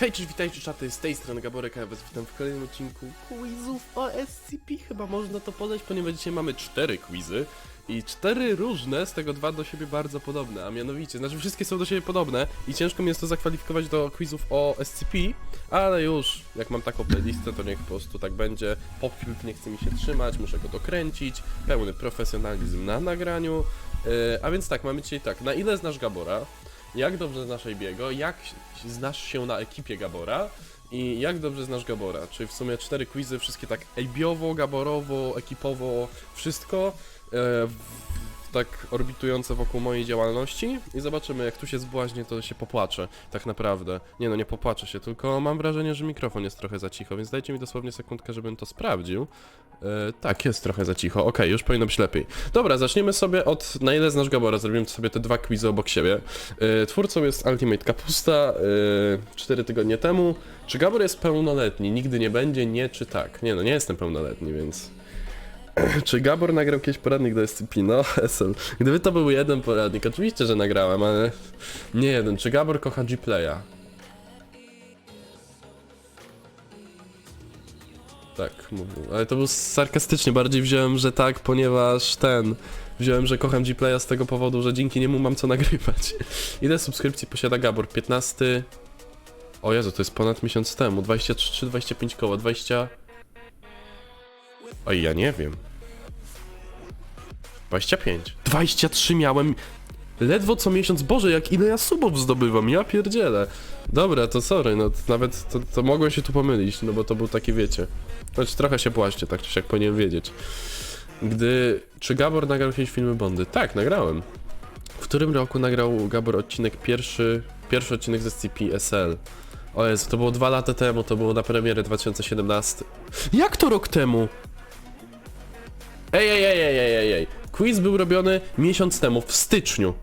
Hej, cześć, witajcie czaty, z tej strony Gaborek, a ja was witam w kolejnym odcinku quizów o SCP, chyba można to podać, ponieważ dzisiaj mamy cztery quizy i cztery różne, z tego dwa do siebie bardzo podobne, a mianowicie, znaczy wszystkie są do siebie podobne i ciężko mi jest to zakwalifikować do quizów o SCP, ale już, jak mam taką playlistę, to niech po prostu tak będzie, popfilm nie chce mi się trzymać, muszę go dokręcić, pełny profesjonalizm na nagraniu, yy, a więc tak, mamy dzisiaj tak, na ile znasz Gabora? Jak dobrze znasz Ejbiego, jak znasz się na ekipie Gabora? I jak dobrze znasz Gabora. Czyli w sumie cztery quizy, wszystkie tak Ejbiowo, Gaborowo, ekipowo, wszystko? E, tak orbitujące wokół mojej działalności i zobaczymy jak tu się zbłaźnie to się popłaczę, tak naprawdę. Nie no, nie popłaczę się, tylko mam wrażenie, że mikrofon jest trochę za cicho, więc dajcie mi dosłownie sekundkę, żebym to sprawdził. E, tak, jest trochę za cicho, okej, już powinno być lepiej. Dobra, zaczniemy sobie od na ile znasz Gabora, zrobimy sobie te dwa quizy obok siebie. E, twórcą jest Ultimate Kapusta, e, 4 tygodnie temu. Czy Gabor jest pełnoletni? Nigdy nie będzie, nie czy tak? Nie no, nie jestem pełnoletni, więc... Czy Gabor nagrał kiedyś poradnik do SCP? No, SL. Gdyby to był jeden poradnik, oczywiście, że nagrałem, ale nie jeden. Czy Gabor kocha G-Playa? Tak, mówił. Ale to był sarkastycznie, bardziej wziąłem, że tak, ponieważ ten... Wziąłem, że kocham G-Playa z tego powodu, że dzięki niemu mam co nagrywać. Ile subskrypcji posiada Gabor? 15... O Jezu, to jest ponad miesiąc temu. 23, 25 koło, 20... Oj, ja nie wiem. 25. 23 miałem. Ledwo co miesiąc, Boże, jak ile ja subów zdobywam, ja pierdzielę. Dobra, to sorry, no to nawet to, to mogłem się tu pomylić, no bo to był taki, wiecie. Znaczy trochę się płaszcie, tak czy siak powinienem wiedzieć. Gdy... Czy Gabor nagrał jakieś filmy Bondy? Tak, nagrałem. W którym roku nagrał Gabor odcinek pierwszy, pierwszy odcinek ze SCP-SL? O Jezu, to było dwa lata temu, to było na premierę 2017. Jak to rok temu? Ej, ej, ej, ej, ej, ej, ej. Quiz był robiony miesiąc temu, w styczniu.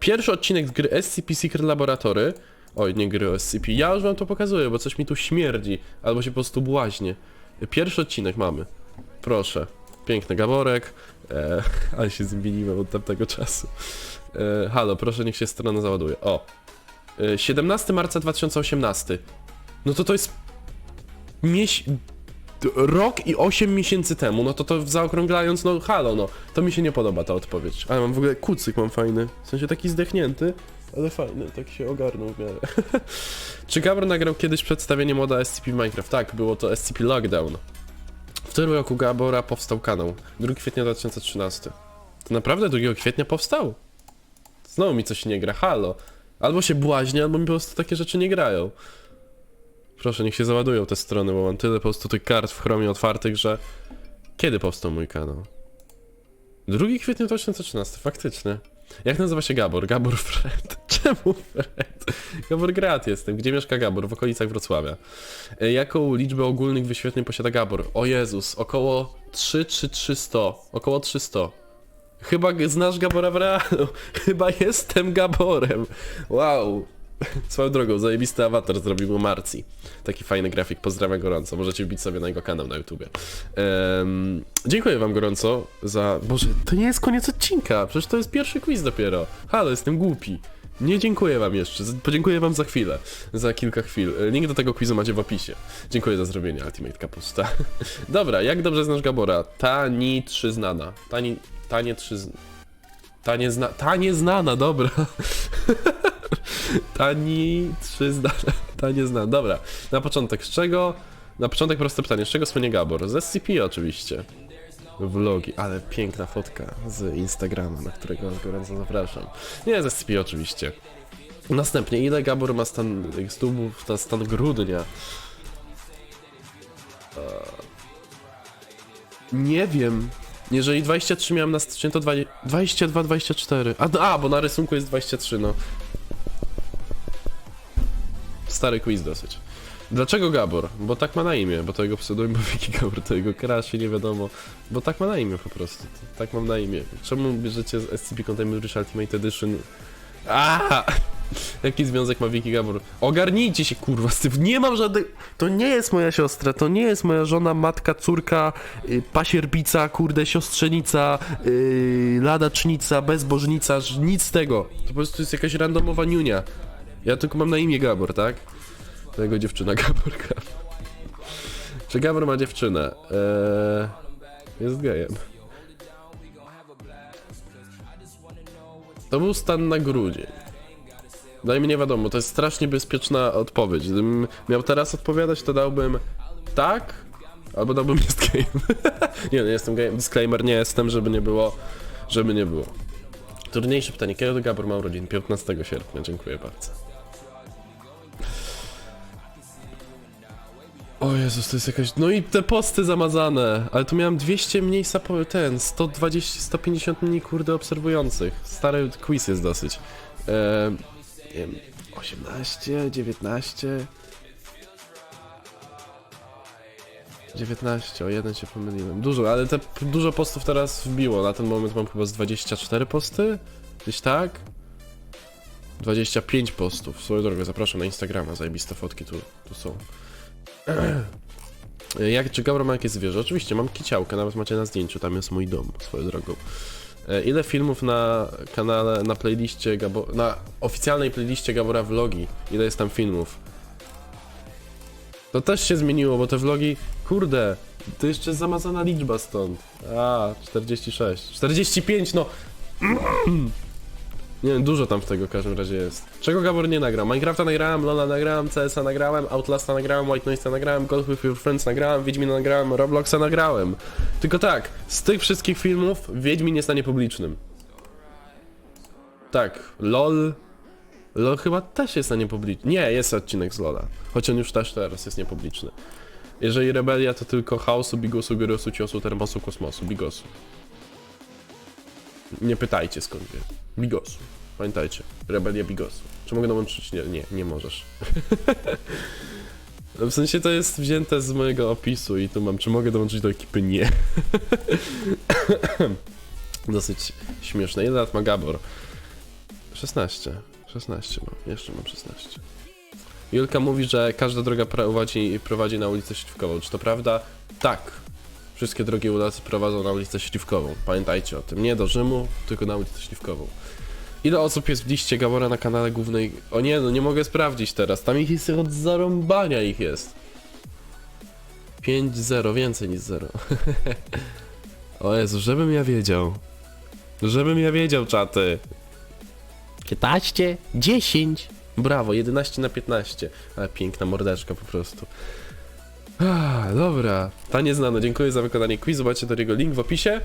Pierwszy odcinek z gry SCP Secret Laboratory. Oj, nie gry SCP. Ja już wam to pokazuję, bo coś mi tu śmierdzi. Albo się po prostu błaźnie. Pierwszy odcinek mamy. Proszę. Piękny gaborek. E, ale się zmieniłem od tamtego czasu. E, halo, proszę, niech się strona załaduje. O. E, 17 marca 2018. No to to jest... Mieś... Rok i 8 miesięcy temu, no to to zaokrąglając, no halo, no. To mi się nie podoba ta odpowiedź. Ale mam w ogóle kucyk mam fajny. W sensie taki zdechnięty, ale fajny, tak się ogarnął w miarę. Czy Gabor nagrał kiedyś przedstawienie moda SCP Minecraft? Tak, było to SCP Lockdown. W którym roku Gabora powstał kanał? 2 kwietnia 2013. To naprawdę 2 kwietnia powstał? Znowu mi coś nie gra, halo. Albo się błaźnie, albo mi po prostu takie rzeczy nie grają. Proszę, niech się załadują te strony, bo mam tyle po prostu tych kart w chromie otwartych, że... Kiedy powstał mój kanał? 2 kwietnia 2013, faktycznie. Jak nazywa się Gabor? Gabor Fred. Czemu Fred? Gabor Grat jestem. Gdzie mieszka Gabor? W okolicach Wrocławia. E, Jaką liczbę ogólnych wyświetleń posiada Gabor? O Jezus, około 3 czy 300. Około 300. Chyba znasz Gabora w realu. Chyba jestem Gaborem. Wow. Swoją drogą, zajebisty awatar zrobił mu Marci. Taki fajny grafik, pozdrawiam gorąco. Możecie wbić sobie na jego kanał na YouTubie. Dziękuję wam gorąco za... Boże, to nie jest koniec odcinka, przecież to jest pierwszy quiz dopiero. Halo, jestem głupi. Nie dziękuję wam jeszcze, podziękuję wam za chwilę, za kilka chwil. E, Link do tego quizu macie w opisie. Dziękuję za zrobienie Ultimate Kapusta. Dobra, jak dobrze znasz Gabora? Tani trzy znana. Tani... Tanie trzy... z- Ta niezna... Ta nieznana, dobra. Tani trzy znane. Ta nieznana, dobra. Na początek z czego? Na początek proste pytanie, z czego słynie Gabor? Z SCP oczywiście. Vlogi, ale piękna fotka z Instagrama, na którego gorąco zapraszam. Nie, z SCP oczywiście. Następnie, ile Gabor ma stan stubów na stan grudnia? Eee, Nie wiem. Jeżeli 23 miałem na styczeń, to 20 22, 24. A, a, bo na rysunku jest 23, no. Stary quiz dosyć. Dlaczego Gabor? Bo tak ma na imię, bo to jego pseudonim był Wiki Gabor, to jego krasie, nie wiadomo. Bo tak ma na imię po prostu, tak mam na imię. Czemu bierzecie z SCP Containment Ultimate Edition? A! Jaki związek ma Wiki Gabor? Ogarnijcie się kurwa z tym, nie mam żadnej... To nie jest moja siostra, to nie jest moja żona, matka, córka, y, pasierbica, kurde, siostrzenica, y, ladacznica, bezbożnica, nic z tego. To po prostu jest jakaś randomowa niunia. Ja tylko mam na imię Gabor, tak? To jego dziewczyna Gabor Gabor. Czy Gabor ma dziewczynę? Eee, jest gejem. To był stan na grudzień. Daj mi nie wiadomo, to jest strasznie bezpieczna odpowiedź. Gdybym miał teraz odpowiadać, to dałbym tak, albo dałbym jest gejem. nie, nie jestem gejem. Disclaimer, nie jestem, żeby nie było, żeby nie było. Trudniejsze pytanie. Kiedy Gabor ma urodzin? 15 sierpnia, dziękuję bardzo. O Jezus, to jest jakaś... No i te posty zamazane, ale tu miałem 200 mniej sapo... ten, 120, 150 mniej kurde obserwujących. Stary quiz jest dosyć. Eee, nie wiem, 18, 19... 19, o jeden się pomyliłem. Dużo, ale te dużo postów teraz wbiło. Na ten moment mam chyba z 24 posty? Gdzieś tak? 25 postów. Swoją drogą, zapraszam na Instagrama, zajebiste fotki tu, tu są. Jak, czy Gabro ma jakieś zwierzę? Oczywiście, mam kiciałkę, nawet macie na zdjęciu, tam jest mój dom, swoją drogą. E, Ile filmów na kanale, na playliście Gabo, na oficjalnej playliście Gabora Vlogi? Ile jest tam filmów? To też się zmieniło, bo te vlogi, kurde, to jeszcze jest zamazana liczba stąd. A, 46. 45, no. Nie wiem, dużo tam w tego w każdym razie jest. Czego Gabor nie nagrał? Minecrafta nagrałem, Lola nagrałem, CS-a nagrałem, Outlasta nagrałem, White Noise'a nagrałem, Golf with Your Friends nagrałem, Wiedźmina nagrałem, Robloxa nagrałem. Tylko tak, z tych wszystkich filmów Wiedźmin jest na niepublicznym. Tak, LOL... LOL chyba też jest na niepublicznym. Nie, jest odcinek z LOLa. Choć on już też teraz jest niepubliczny. Jeżeli Rebelia, to tylko chaosu, bigosu, gyrosu, ciosu, termosu, kosmosu, bigosu. Nie pytajcie skąd wie. Bigosu. Pamiętajcie. Rebelia Bigosu. Czy mogę dołączyć? Nie, nie, nie możesz. No, w sensie to jest wzięte z mojego opisu i tu mam, czy mogę dołączyć do ekipy? Nie. Dosyć śmieszne. Ile lat ma Gabor? 16. 16 mam. Jeszcze mam 16. Julka mówi, że każda droga prowadzi, prowadzi na ulicę Śliwkową. Czy to prawda? Tak. Wszystkie drogi ulicy prowadzą na ulicę Śliwkową. Pamiętajcie o tym. Nie do Rzymu, tylko na ulicę Śliwkową. Ile osób jest w liście Gabora na kanale głównej? O nie, no nie mogę sprawdzić teraz. Tam ich jest od zarąbania ich jest. 5-0, więcej niż 0. o Jezu, żebym ja wiedział. Żebym ja wiedział, czaty. 15, 10. Brawo, 11 na 15. Ale piękna mordeczka po prostu. Ah, dobra. Tanie znane, dziękuję za wykonanie quizu. Macie do niego link w opisie.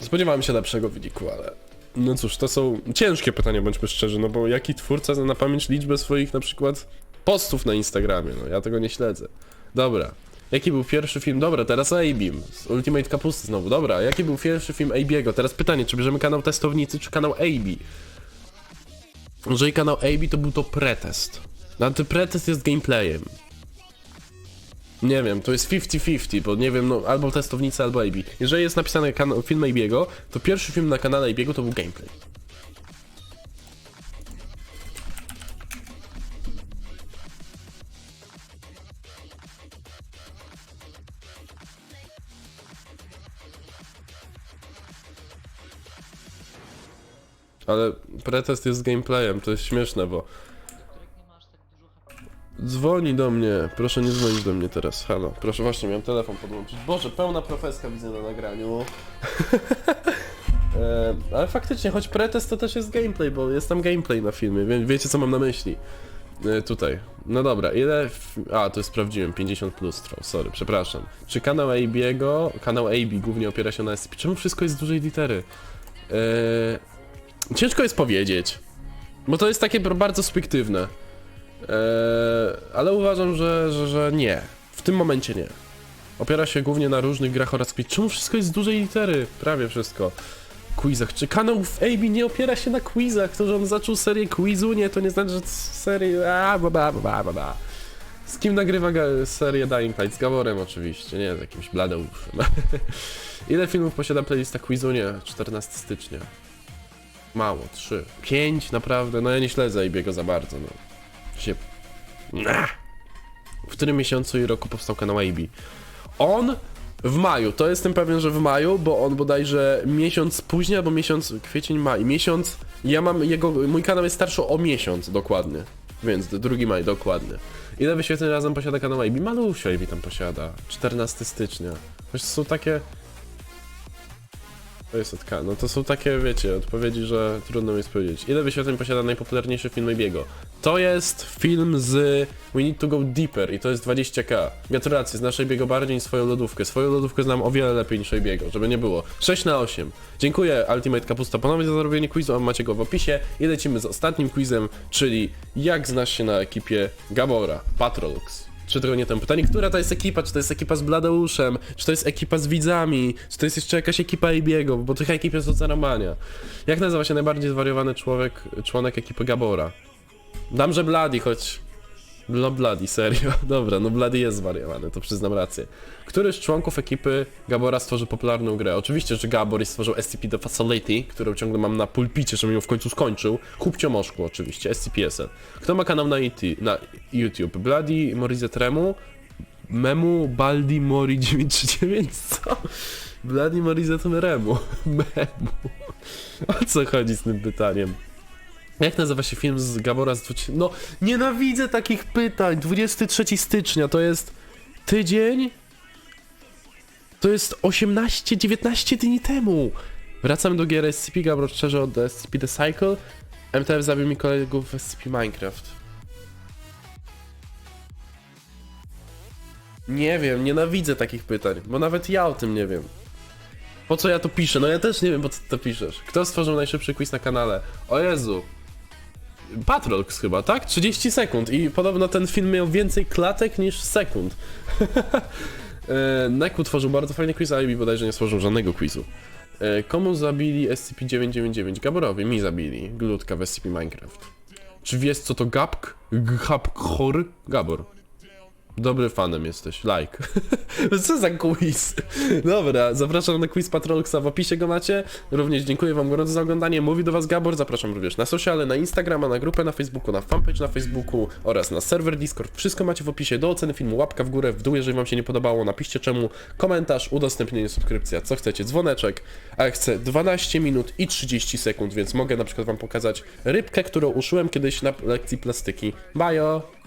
Spodziewałem się lepszego wyniku, ale. No cóż, to są ciężkie pytania, bądźmy szczerzy, no bo jaki twórca zna na pamięć liczbę swoich na przykład postów na Instagramie? No ja tego nie śledzę. Dobra. Jaki był pierwszy film? Dobra, teraz A-Beam. Z Ultimate Kapusty znowu. Dobra, jaki był pierwszy film AB'ego? Teraz pytanie, czy bierzemy kanał testownicy, czy kanał AB? Jeżeli kanał AB, to był to pretest. No ten pretest jest gameplayem. Nie wiem, to jest 50-50, bo nie wiem, no albo testownica, albo AB. Jeżeli jest napisany film AB'ego, to pierwszy film na kanale AB'ego to był gameplay. Ale pretest jest gameplayem, to jest śmieszne, bo Dzwoni do mnie. Proszę nie dzwonić do mnie teraz. Halo. Proszę właśnie, miałem telefon podłączyć. Boże, pełna profeska widzę na nagraniu. e, ale faktycznie, choć pretest to też jest gameplay, bo jest tam gameplay na filmie, wie, wiecie co mam na myśli. E, tutaj. No dobra, ile... A, to sprawdziłem, 50 plus trwał, sorry, przepraszam. Czy kanał AB'ego, kanał AB głównie opiera się na SCP? Czemu wszystko jest z dużej litery? E, ciężko jest powiedzieć, bo to jest takie bardzo subiektywne. Eee, ale uważam, że, że, że nie. W tym momencie nie. Opiera się głównie na różnych grach oraz quiz. Czemu wszystko jest z dużej litery? Prawie wszystko. Quizach. Czy kanał w AB nie opiera się na quizach? To, że on zaczął serię quizu? Nie, to nie znaczy, że serię... Ba, ba, ba, ba, ba. Z kim nagrywa serię Dying Light? Z Gaborem oczywiście, nie z jakimś Bladeuszem. Ile filmów posiada playlista quizu? Nie, 14 stycznia. Mało, 3. 5 naprawdę? No ja nie śledzę AB'ego za bardzo, no się... W którym miesiącu i roku powstał kanał AB? On w maju, to jestem pewien, że w maju, bo on bodajże miesiąc później, albo miesiąc, kwiecień, maj, miesiąc, ja mam jego, mój kanał jest starszy o miesiąc dokładnie. Więc d- 2 maj, dokładnie. Ile wyświetleń razem posiada kanał AB? Malusio AB tam posiada. 14 stycznia. To są takie... To jest od K. No to są takie, wiecie, odpowiedzi, że trudno mi jest powiedzieć. Ile wyświetleń posiada najpopularniejszy film AB'ego? To jest film z We Need to Go Deeper i to jest 20k. Gratulacje, znasz AB'ego bardziej niż swoją lodówkę. Swoją lodówkę znam o wiele lepiej niż AB'ego, żeby nie było. 6 na 8. Dziękuję Ultimate Kapusta ponownie za zrobienie quizu, a macie go w opisie. I lecimy z ostatnim quizem, czyli jak znasz się na ekipie Gabora, Patrolux. Tygodnie temu pytanie, która to jest ekipa? Czy to jest ekipa z Bladeuszem? Czy to jest ekipa z widzami? Czy to jest jeszcze jakaś ekipa Ibiego? Bo tych ekip jest od zaromania. Jak nazywa się najbardziej zwariowany człowiek, członek ekipy Gabora? Dam, że Bloody, choć... No Bloody, serio. Dobra, no Bloody jest zwariowany, to przyznam rację. Który z członków ekipy Gabora stworzył popularną grę? Oczywiście, że Gabor stworzył SCP The Facility, którą ciągle mam na pulpicie, żebym ją w końcu skończył. Kupcio Moszku oczywiście, SCPSL. Kto ma kanał na, IT, na YouTube? Bloody, Morize Tremu, Memu, Baldi, Mori 939, co? Bloody Morize to Remu. Memu. O co chodzi z tym pytaniem? Jak nazywa się film z Gabora z 20... No, nienawidzę takich pytań. 23 stycznia to jest tydzień. To jest 18-19 dni temu. Wracam do gier SCP Gabor szczerze od SCP The Cycle. MTF zabił mi kolegów w SCP Minecraft. Nie wiem, nienawidzę takich pytań, bo nawet ja o tym nie wiem. Po co ja to piszę? No ja też nie wiem, po co ty to piszesz. Kto stworzył najszybszy quiz na kanale? O Jezu. Patrolx chyba, tak? 30 sekund i podobno ten film miał więcej klatek niż sekund. E, Neku tworzył bardzo fajny quiz, a Ibi bodajże nie stworzył żadnego quizu. E, Komu zabili SCP-999? Gaborowi, mi zabili. Glutka w SCP Minecraft. Czy wiesz co to Gapk? Gapkhor? Gabor. Dobry fanem jesteś, like. Co za quiz? Dobra, zapraszam na quiz Patrolxa, w opisie go macie. Również dziękuję wam gorąco za oglądanie. Mówi do was Gabor, zapraszam również na sociale, na Instagrama, na grupę na Facebooku, na fanpage na Facebooku oraz na serwer Discord. Wszystko macie w opisie do oceny filmu, łapka w górę, w dół, jeżeli wam się nie podobało, napiszcie czemu, komentarz, udostępnienie, subskrypcja, co chcecie, dzwoneczek, a ja chcę 12 minut i 30 sekund, więc mogę na przykład wam pokazać rybkę, którą uszyłem kiedyś na lekcji plastyki. Bajo!